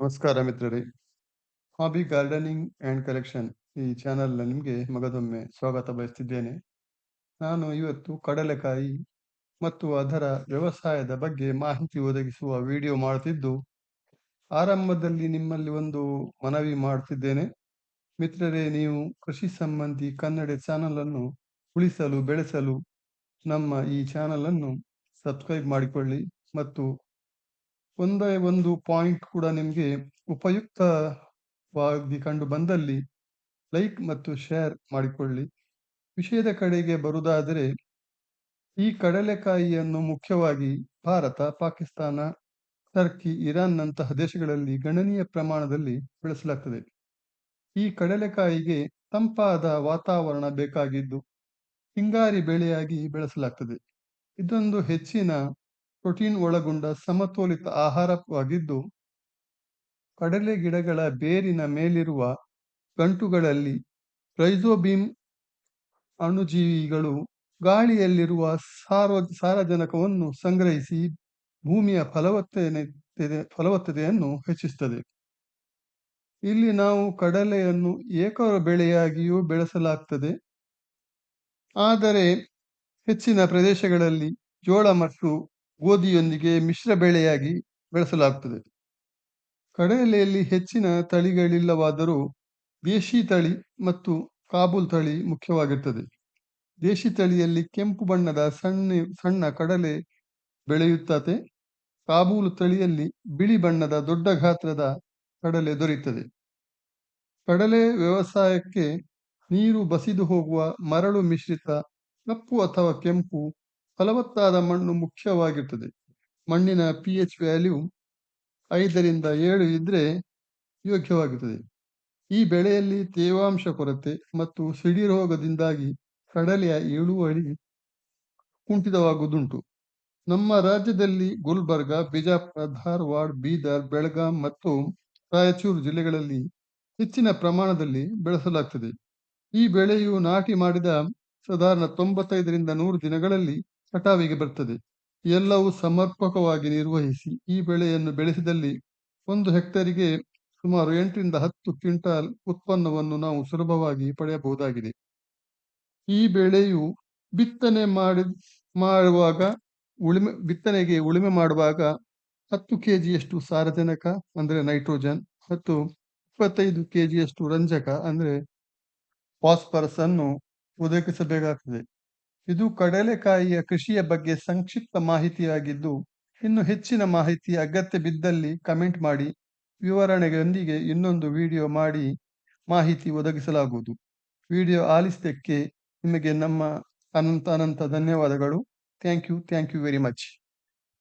ನಮಸ್ಕಾರ ಮಿತ್ರರೇ. Hobby gardening and collection ಈ ಚಾನಲ್ನ ನಿಮಗೆ ಮಗದೊಮ್ಮೆ ಸ್ವಾಗತ ಬಯಸ್ತಿದ್ದೇನೆ. ನಾನು ಇವತ್ತು ಕಡಲೆಕಾಯಿ ಮತ್ತು ಅದರ ವ್ಯವಸಾಯದ ಬಗ್ಗೆ ಮಾಹಿತಿ ಒದಗಿಸುವ ವಿಡಿಯೋ ಮಾಡ್ತಿದ್ದು, ಆರಂಭದಲ್ಲಿ ನಿಮ್ಮಲ್ಲಿ ಒಂದು ಮನವಿ ಮಾಡ್ತಿದ್ದೇನೆ. ಮಿತ್ರರೇ, ನೀವು ಕೃಷಿ ಸಂಬಂಧಿ ಕನ್ನಡ ಚಾನಲನ್ನು ಉಳಿಸಲು, ಬೆಳೆಸಲು ನಮ್ಮ ಈ ಚಾನಲನ್ನು ಸಬ್ಸ್ಕ್ರೈಬ್ ಮಾಡಿಕೊಳ್ಳಿ ಮತ್ತು ಒಂದೇ ಒಂದು ಪಾಯಿಂಟ್ ಕೂಡ ನಿಮಗೆ ಉಪಯುಕ್ತವಾಗಿ ಕಂಡು ಬಂದಲ್ಲಿ ಲೈಕ್ ಮತ್ತು ಶೇರ್ ಮಾಡಿಕೊಳ್ಳಿ. ವಿಷಯದ ಕಡೆಗೆ ಬರುವುದಾದರೆ, ಈ ಕಡಲೆಕಾಯಿಯನ್ನು ಮುಖ್ಯವಾಗಿ ಭಾರತ, ಪಾಕಿಸ್ತಾನ, ಟರ್ಕಿ, ಇರಾನ್ನಂತಹ ದೇಶಗಳಲ್ಲಿ ಗಣನೀಯ ಪ್ರಮಾಣದಲ್ಲಿ ಬೆಳೆಸಲಾಗ್ತದೆ. ಈ ಕಡಲೆಕಾಯಿಗೆ ತಂಪಾದ ವಾತಾವರಣ ಬೇಕಾಗಿದ್ದು, ಹಿಂಗಾರಿ ಬೆಳೆಯಾಗಿ ಬೆಳೆಸಲಾಗ್ತದೆ. ಇದೊಂದು ಹೆಚ್ಚಿನ ಪ್ರೋಟೀನ್ ಒಳಗೊಂಡ ಸಮತೋಲಿತ ಆಹಾರವಾಗಿದ್ದು, ಕಡಲೆ ಗಿಡಗಳ ಬೇರಿನ ಮೇಲಿರುವ ಗಂಟುಗಳಲ್ಲಿ ರೈಸೋಬೀಮ್ ಅಣುಜೀವಿಗಳು ಗಾಳಿಯಲ್ಲಿರುವ ಸಾರ್ವ ಸಾರಜನಕವನ್ನು ಸಂಗ್ರಹಿಸಿ ಭೂಮಿಯ ಫಲವತ್ತತೆ ಫಲವತ್ತತೆಯನ್ನು ಹೆಚ್ಚಿಸುತ್ತದೆ. ಇಲ್ಲಿ ನಾವು ಕಡಲೆಯನ್ನು ಏಕ ಬೆಳೆಯಾಗಿಯೂ ಬೆಳೆಸಲಾಗ್ತದೆ. ಆದರೆ ಹೆಚ್ಚಿನ ಪ್ರದೇಶಗಳಲ್ಲಿ ಜೋಳ ಮತ್ತು ಗೋಧಿಯೊಂದಿಗೆ ಮಿಶ್ರ ಬೆಳೆಯಾಗಿ ಬೆಳೆಸಲಾಗುತ್ತದೆ ಕಡಲೆಯಲ್ಲಿ ಹೆಚ್ಚಿನ ತಳಿಗಳಿಲ್ಲವಾದರೂ ದೇಶಿ ತಳಿ ಮತ್ತು ಕಾಬೂಲ್ ತಳಿ ಮುಖ್ಯವಾಗಿರ್ತದೆ. ದೇಶಿ ತಳಿಯಲ್ಲಿ ಕೆಂಪು ಬಣ್ಣದ ಸಣ್ಣ ಸಣ್ಣ ಕಡಲೆ ಬೆಳೆಯುತ್ತದೆ ಕಾಬೂಲು ತಳಿಯಲ್ಲಿ ಬಿಳಿ ಬಣ್ಣದ ದೊಡ್ಡ ಗಾತ್ರದ ಕಡಲೆ ದೊರೆಯುತ್ತದೆ. ಕಡಲೆ ವ್ಯವಸಾಯಕ್ಕೆ ನೀರು ಬಸಿದು ಹೋಗುವ ಮರಳು ಮಿಶ್ರಿತ ಕಪ್ಪು ಅಥವಾ ಕೆಂಪು ಫಲವತ್ತಾದ ಮಣ್ಣು ಮುಖ್ಯವಾಗಿರ್ತದೆ. ಮಣ್ಣಿನ ಪಿ ಎಚ್ ವ್ಯಾಲ್ಯೂ ಐದರಿಂದ ಏಳು ಇದ್ರೆ ಯೋಗ್ಯವಾಗುತ್ತದೆ ಈ ಬೆಳೆಯಲ್ಲಿ ತೇವಾಂಶ ಕೊರತೆ ಮತ್ತು ಸಿಡಿರೋಗದಿಂದಾಗಿ ಕಡಲೆಯ ಇಳುವಳಿ ಕುಂಠಿತವಾಗುವುದುಂಟು. ನಮ್ಮ ರಾಜ್ಯದಲ್ಲಿ ಗುಲ್ಬರ್ಗ, ಬಿಜಾಪುರ, ಧಾರವಾಡ, ಬೀದರ್, ಬೆಳಗಾಂ ಮತ್ತು ರಾಯಚೂರು ಜಿಲ್ಲೆಗಳಲ್ಲಿ ಹೆಚ್ಚಿನ ಪ್ರಮಾಣದಲ್ಲಿ ಬೆಳೆಸಲಾಗ್ತದೆ. ಈ ಬೆಳೆಯು ನಾಟಿ ಮಾಡಿದ ಸಾಧಾರಣ ತೊಂಬತ್ತೈದರಿಂದ ನೂರು ದಿನಗಳಲ್ಲಿ ಕಟಾವಿಗೆ ಬರ್ತದೆ. ಎಲ್ಲವೂ ಸಮರ್ಪಕವಾಗಿ ನಿರ್ವಹಿಸಿ ಈ ಬೆಳೆಯನ್ನು ಬೆಳೆಸಿದಲ್ಲಿ ಒಂದು ಹೆಕ್ಟರಿಗೆ ಸುಮಾರು ಎಂಟರಿಂದ ಹತ್ತು ಕ್ವಿಂಟಾಲ್ ಉತ್ಪನ್ನವನ್ನು ನಾವು ಸುಲಭವಾಗಿ ಪಡೆಯಬಹುದಾಗಿದೆ. ಈ ಬೆಳೆಯು ಬಿತ್ತನೆ ಮಾಡಿ, ಮಾಡುವಾಗ ಉಳುಮೆ, ಬಿತ್ತನೆಗೆ ಉಳುಮೆ ಮಾಡುವಾಗ ಹತ್ತು ಕೆ ಜಿಯಷ್ಟು ಸಾರಜನಕ ಅಂದರೆ ನೈಟ್ರೋಜನ್ ಮತ್ತು ಇಪ್ಪತ್ತೈದು ಕೆ ಜಿಯಷ್ಟು ರಂಜಕ ಅಂದರೆ ಫಾಸ್ಫರಸ್ ಅನ್ನು ಒದಗಿಸಬೇಕಾಗ್ತದೆ. ಇದು ಕಡಲೆಕಾಯಿಯ ಕೃಷಿಯ ಬಗ್ಗೆ ಸಂಕ್ಷಿಪ್ತ ಮಾಹಿತಿಯಾಗಿದ್ದು, ಇನ್ನು ಹೆಚ್ಚಿನ ಮಾಹಿತಿ ಅಗತ್ಯ ಬಿದ್ದಲ್ಲಿ ಕಮೆಂಟ್ ಮಾಡಿ, ವಿವರಣೆಯೊಂದಿಗೆ ಇನ್ನೊಂದು ವಿಡಿಯೋ ಮಾಡಿ ಮಾಹಿತಿ ಒದಗಿಸಲಾಗುವುದು. ವಿಡಿಯೋ ಆಲಿಸಿದ್ದಕ್ಕೆ ನಿಮಗೆ ನಮ್ಮ ಅನಂತ ಅನಂತ ಧನ್ಯವಾದಗಳು. Thank you thank you very much.